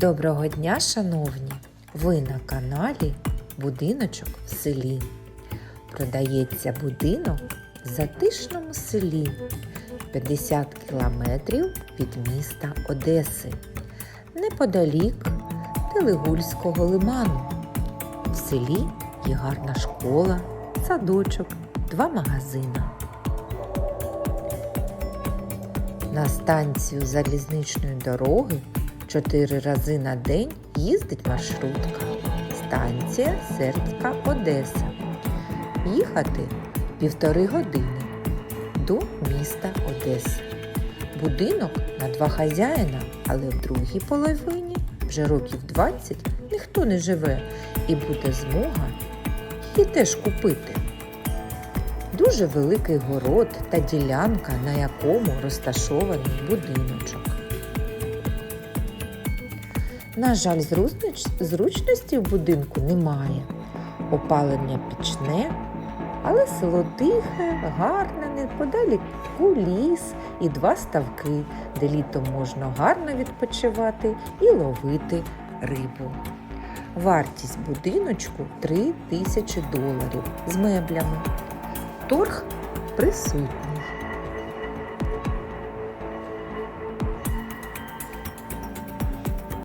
Доброго дня, шановні! Ви на каналі Будиночок в селі. Продається будинок в затишному селі 50 кілометрів від міста Одеси, неподалік Телегульського лиману. В селі є гарна школа, садочок, два магазини. На станцію залізничної дороги чотири рази на день їздить маршрутка. Станція Сербська Одеса. Їхати півтори години до міста Одеси. Будинок на два хазяїна, але в другій половині вже років 20 ніхто не живе і буде змога її теж купити. Дуже великий город та ділянка, на якому розташований будиночок. На жаль, зручності в будинку немає. Опалення пічне, але село тихе, гарне, неподалік ліс і два ставки, де літом можна гарно відпочивати і ловити рибу. Вартість будиночку 3 тисячі доларів з меблями. Торг присутній.